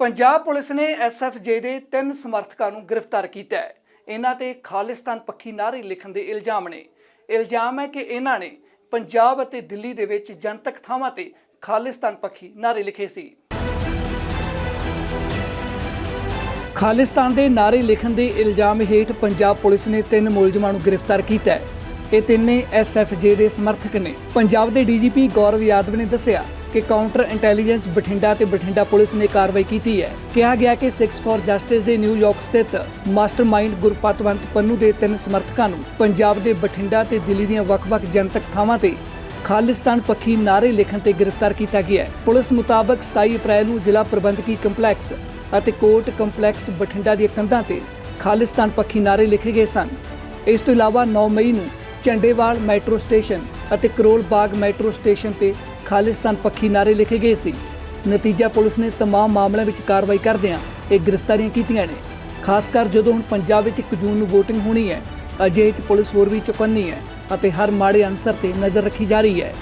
Punjab police ਨੇ SFJ ਦੇ ਤਿੰਨ ਸਮਰਥਕਾਂ ਨੂੰ ਗ੍ਰਿਫਤਾਰ ਕੀਤਾ ਹੈ। ਇਹਨਾਂ ਤੇ ਖਾਲਿਸਤਾਨ ਪੱਖੀ ਨਾਅਰੇ ਲਿਖਣ ਦੇ ਇਲਜ਼ਾਮ ਨੇ। ਇਲਜ਼ਾਮ ਹੈ ਕਿ ਇਹਨਾਂ ਨੇ ਪੰਜਾਬ ਅਤੇ ਦਿੱਲੀ ਦੇ ਵਿੱਚ ਜਨਤਕ ਥਾਵਾਂ ਤੇ ਖਾਲਿਸਤਾਨ ਪੱਖੀ ਨਾਅਰੇ ਲਿਖੇ ਸੀ। ਖਾਲਿਸਤਾਨ ਦੇ ਨਾਅਰੇ ਲਿਖਣ ਦੇ ਇਲਜ਼ਾਮ ਹੇਠ ਪੰਜਾਬ ਪੁਲਿਸ ਨੇ ਤਿੰਨ ਮੁਲਜ਼ਮਾਂ ਨੂੰ ਗ੍ਰਿਫਤਾਰ ਕੀਤਾ ਹੈ। ਇਹ ਤਿੰਨੇ ਐਸਐਫਜੇ ਦੇ ਸਮਰਥਕ ਨੇ। ਪੰਜਾਬ ਦੇ ਡੀਜੀਪੀ ਗੌਰਵ ਯਾਦਵ ਨੇ ਦੱਸਿਆ ਕਿ ਕਾਊਂਟਰ ਇੰਟੈਲੀਜੈਂਸ ਬਠਿੰਡਾ ਤੇ ਬਠਿੰਡਾ ਪੁਲਿਸ ਨੇ ਕਾਰਵਾਈ ਕੀਤੀ ਹੈ। ਕਿਹਾ ਗਿਆ ਕਿ 6 ਫॉर ਜਸਟਿਸ ਦੇ ਨਿਊਯਾਰਕ ਸਥਿਤ ਮਾਸਟਰਮਾਈਂਡ ਗੁਰਪਤਵੰਤ ਪੰਨੂ ਦੇ ਤਿੰਨ ਸਮਰਥਕਾਂ ਨੂੰ ਪੰਜਾਬ ਦੇ ਬਠਿੰਡਾ ਤੇ ਦਿੱਲੀ ਦੀਆਂ ਵੱਖ-ਵੱਖ ਜਨਤਕ ਥਾਵਾਂ ਤੇ ਖਾਲਿਸਤਾਨ ਪੱਖੀ ਨਾਅਰੇ ਲਿਖਣ ਤੇ ਗ੍ਰਿਫਤਾਰ ਕੀਤਾ ਗਿਆ ਹੈ। ਪੁਲਿਸ ਮੁਤਾਬਕ 27 ਅਪ੍ਰੈਲ ਨੂੰ ਜ਼ਿਲ੍ਹਾ ਪ੍ਰਬੰਧਕੀ ਕੰਪਲੈਕਸ ਅਤੇ ਕੋਰਟ ਕੰਪਲੈਕਸ ਬਠਿੰਡਾ ਦੀਆਂ ਕੰਧਾਂ ਤੇ ਖਾਲਿਸਤਾਨ ਪੱਖੀ ਨਾਅਰੇ ਲਿਖੇ ਗਏ ਸਨ। ਇਸ ਤੋਂ ਇਲਾਵਾ 9 ਮਈ ਨੂੰ ਝੰਡੇਵਾਲ ਮੈਟਰੋ ਸਟੇਸ਼ਨ ਅਤੇ ਕਰੋਲ ਬਾਗ ਮੈਟਰੋ ਸਟੇਸ਼ਨ ਤੇ ਖਾਲਿਸਤਾਨ ਪੱਖੀ ਨਾਅਰੇ ਲਿਖੇ ਗਏ ਸੀ ਨਤੀਜਾ ਪੁਲਿਸ ਨੇ तमाम ਮਾਮਲਿਆਂ ਵਿੱਚ ਕਾਰਵਾਈ ਕਰਦਿਆਂ ਇਹ ਗ੍ਰਿਫਤਾਰੀਆਂ ਕੀਤੀਆਂ ਨੇ ਖਾਸ ਕਰ ਜਦੋਂ ਹੁਣ ਪੰਜਾਬ ਵਿੱਚ 1 ਜੂਨ ਨੂੰ VOTING ਹੋਣੀ ਹੈ ਅਜਿਹੇ 'ਚ ਪੁਲਿਸ ਹੋਰ ਵੀ ਚੁਕੰਨੀ ਹੈ ਅਤੇ ਹਰ ਮਾੜੇ ਅਨਸਰ ਤੇ ਨਜ਼ਰ ਰੱਖੀ ਜਾ ਰਹੀ ਹੈ